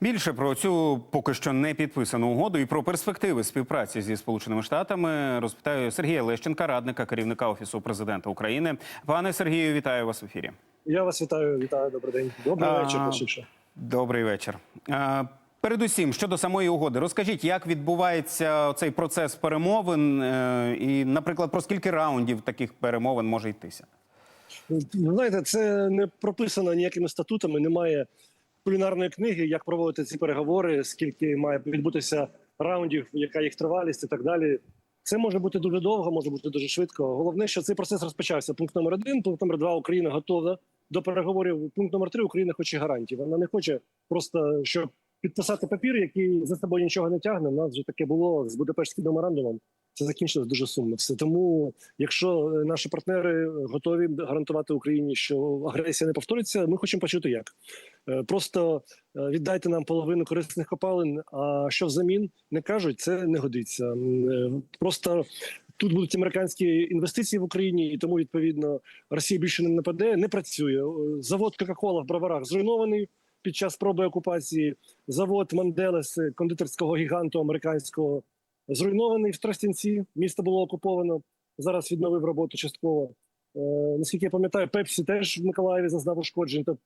Більше про цю поки що не підписану угоду і про перспективи співпраці зі Сполученими Штатами розпитаю Сергія Лещенка, радника керівника офісу президента України. Пане Сергію, вітаю вас в ефірі. Я вас вітаю, вітаю, добрий день. Добрий А, вечір, точніше. Добрий вечір. Е, Передусім, щодо самої угоди, розкажіть, як відбувається цей процес перемовин, е, і, наприклад, про скільки раундів таких перемовин може йтися? Ну, Знаєте, це не прописано ніякими статутами, немає кулінарної книги, як проводити ці переговори, скільки має відбутися раундів, яка їх тривалість і так далі. Це може бути дуже довго, може бути дуже швидко. Головне, що цей процес розпочався. Пункт номер один, пункт номер два Україна готова до переговорів. Пункт номер три Україна хоче гарантій. Вона не хоче просто щоб підписати папір, який за собою нічого не тягне. У нас вже таке було з Будапештським меморандумом. Це закінчилось дуже сумно. Все тому, якщо е, наші партнери готові гарантувати Україні, що агресія не повториться, ми хочемо почути як. Е, Просто е, віддайте нам половину корисних копалин. А що взамін не кажуть, це не годиться. Просто тут будуть американські інвестиції в Україні, і тому відповідно Росія більше не нападе, не працює. Завод Кока-Кола в Броварах зруйнований під час спроби окупації. Завод Манделес кондитерського гіганту американського зруйнований в Тростянці. Місто було окуповано. Зараз відновив роботу частково. Е, наскільки я пам'ятаю, Пепсі теж в Миколаєві зазнав ушкоджень. Тобто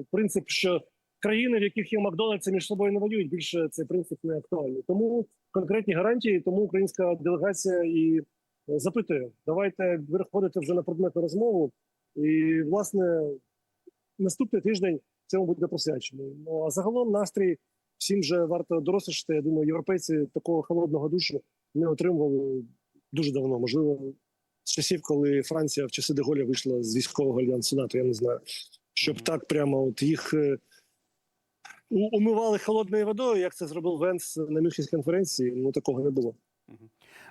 е, принцип, що країни, в яких є Макдональдси, між собою не воюють, більше цей принцип не актуальний. Тому конкретні гарантії, тому українська делегація і е, запитує: давайте виходити вже на предметну розмову. І власне наступний тиждень цьому буде присвячений. Ну а загалом настрій всім вже варто дорослішати. Я думаю, європейці такого холодного душу не отримували дуже давно. Можливо, з часів, коли Франція в часи Деголя вийшла з військового альянсу НАТО. Я не знаю, щоб так прямо от їх е, умивали холодною водою, як це зробив Венс на Мюнхенській конференції. Ну такого не було.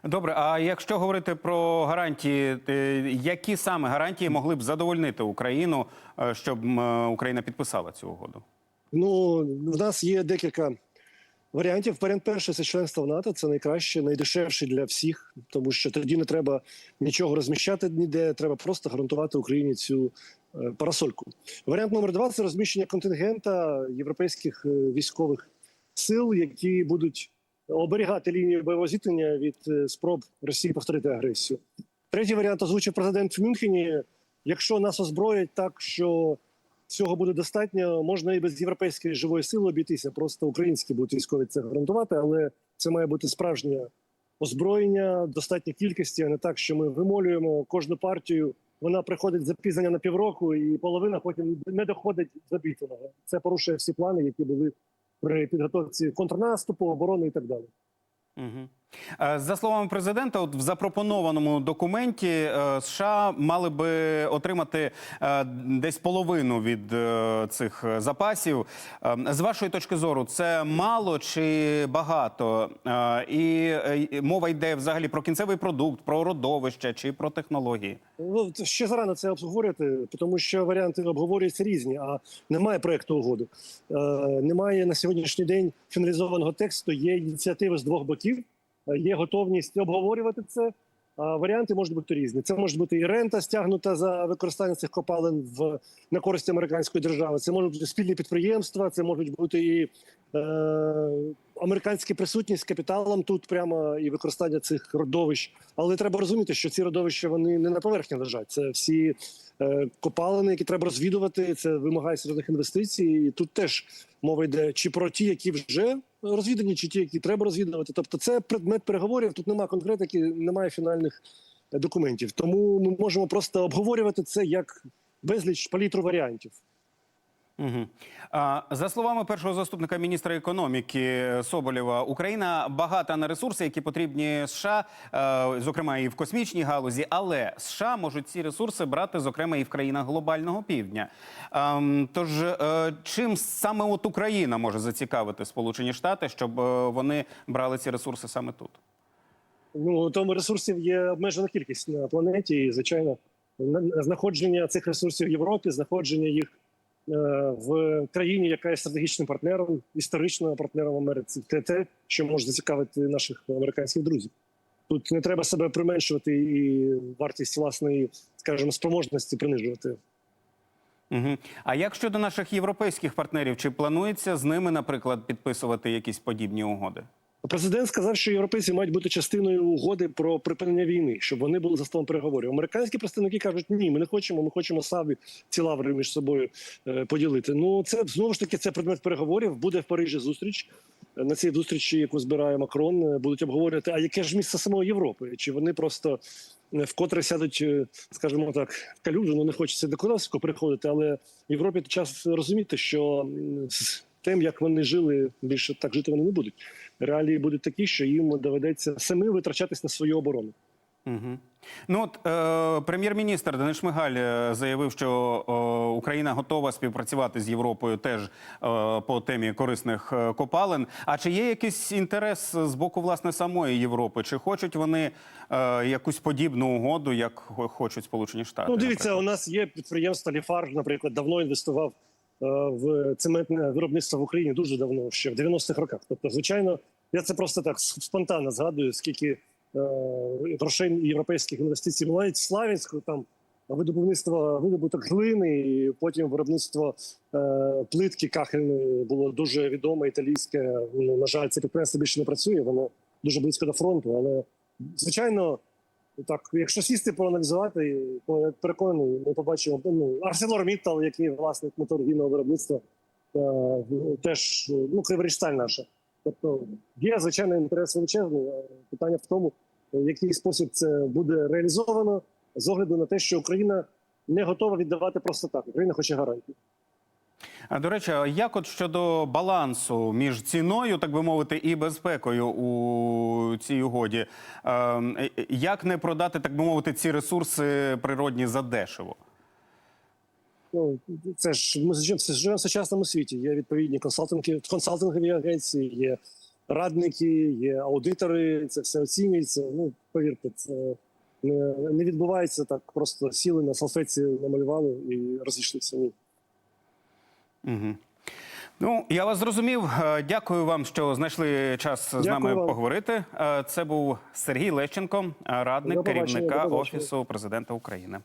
Добре, а якщо говорити про гарантії, е, які саме гарантії могли б задовольнити Україну, е, щоб Україна підписала цю угоду? Ну, в нас є декілька варіантів. Варіант перший це членство в НАТО. Це найкраще, найдешевше для всіх, тому що тоді не треба нічого розміщати ніде. Треба просто гарантувати Україні цю е, парасольку. Варіант номер два це розміщення контингента європейських е, військових сил, які будуть оберігати лінію бойового зіткнення від е, спроб Росії повторити агресію. Третій варіант озвучив президент в Мюнхені. Якщо нас озброять так, що цього буде достатньо, можна і без європейської живої сили обійтися. Просто українські будуть військові це гарантувати, але це має бути справжнє озброєння, достатня кількості, а не так, що ми вимолюємо кожну партію. Вона приходить запізнення на півроку, і половина потім не доходить до бітвеного. Це порушує всі плани, які були при підготовці контрнаступу, оборони і так далі. Угу. За словами президента, от в запропонованому документі е, США мали би отримати е, десь половину від е, цих е, запасів. Е, З вашої точки зору, це мало чи багато? Е, І е, мова йде взагалі про кінцевий продукт, про родовище чи про технології? Ну ще зарано це обговорювати, тому що варіанти обговорюються різні, а немає проекту угоди. Е, немає на сьогоднішній день фіналізованого тексту. Є ініціативи з двох боків, е, є готовність обговорювати це. Варіанти можуть бути різні. Це може бути і рента стягнута за використання цих копалин в на користь американської держави. Це можуть бути спільні підприємства, це можуть бути і е, американська присутність капіталом тут прямо і використання цих родовищ. Але треба розуміти, що ці родовища вони не на поверхні лежать. Це всі е, копалини, які треба розвідувати. Це вимагає серйозних інвестицій. І тут теж мова йде чи про ті, які вже розвідані, чи ті, які треба розвідувати. Тобто, це предмет переговорів. Тут немає конкретики, немає фінальних е, документів. Тому ми можемо просто обговорювати це як безліч палітру варіантів. Угу. За словами першого заступника міністра економіки Соболєва, Україна багата на ресурси, які потрібні США, е, зокрема і в космічній галузі, але США можуть ці ресурси брати, зокрема, і в країнах глобального півдня. Ем, тож е, чим саме от Україна може зацікавити Сполучені Штати, щоб е, вони брали ці ресурси саме тут? Ну тому ресурсів є обмежена кількість на планеті, і звичайно, знаходження цих ресурсів в Європі, знаходження їх в країні, яка є стратегічним партнером, історичним партнером Америці, це те, що може зацікавити наших американських друзів. Тут не треба себе применшувати і вартість власної, скажімо, спроможності принижувати. Угу. А як щодо наших європейських партнерів, чи планується з ними, наприклад, підписувати якісь подібні угоди? Президент сказав, що європейці мають бути частиною угоди про припинення війни, щоб вони були за столом переговорів. Американські представники кажуть, ні, ми не хочемо. Ми хочемо самі ці лаври між собою е, поділити. Ну це знову ж таки це предмет переговорів. Буде в Парижі зустріч. На цій зустрічі, яку збирає Макрон, е, будуть обговорювати, а яке ж місце самої Європи? Чи вони просто е, вкотре сядуть, скажімо так, калюжу, ну не хочеться до приходити, але Європі час розуміти, що тим, як вони жили, більше так жити вони не будуть. Реалії будуть такі, що їм доведеться самим витрачатись на свою оборону. Угу. Ну от е, прем'єр-міністр Денис Шмигаль е, заявив, що е, Україна готова співпрацювати з Європою теж е, по темі корисних е, копалин. А чи є якийсь інтерес з боку власне самої Європи? Чи хочуть вони е, якусь подібну угоду, як хо- хочуть Сполучені Штати? Ну, дивіться, наприклад? у нас є підприємство Ліфар, наприклад, давно інвестував в цементне виробництво в Україні дуже давно, ще в 90-х роках. Тобто, звичайно, я це просто так спонтанно згадую, скільки е, грошей європейських інвестицій було навіть Славянську, там видобувництво видобуток глини, і потім виробництво е, плитки кахельної було дуже відоме італійське. Ну, на жаль, це підприємство більше не працює, воно дуже близько до фронту, але звичайно. Так, якщо сісти проаналізувати, то я переконаний, ми побачимо ну, ArcelorMittal, який власник металургійного виробництва, е, теж ну, Криворіжсталь наша. Тобто є звичайно інтерес величезний. Питання в тому, в який спосіб це буде реалізовано з огляду на те, що Україна не готова віддавати просто так. Україна хоче гарантії. А до речі, як от щодо балансу між ціною, так би мовити, і безпекою у цій угоді, Е, е, як не продати, так би мовити, ці ресурси природні задешево? Ну це ж ми живемо в сучасному світі. Є відповідні консалтинги, консалтингові агенції, є радники, є аудитори. Це все оцінюється. Ну повірте, це не відбувається так. Просто сіли на салфетці, намалювали і розійшлися. Ні. Угу. Ну, я вас зрозумів. Е, Дякую вам, що знайшли час з нами вам. поговорити. Е, Це був Сергій Лещенко, е, радник керівника. Офісу президента України.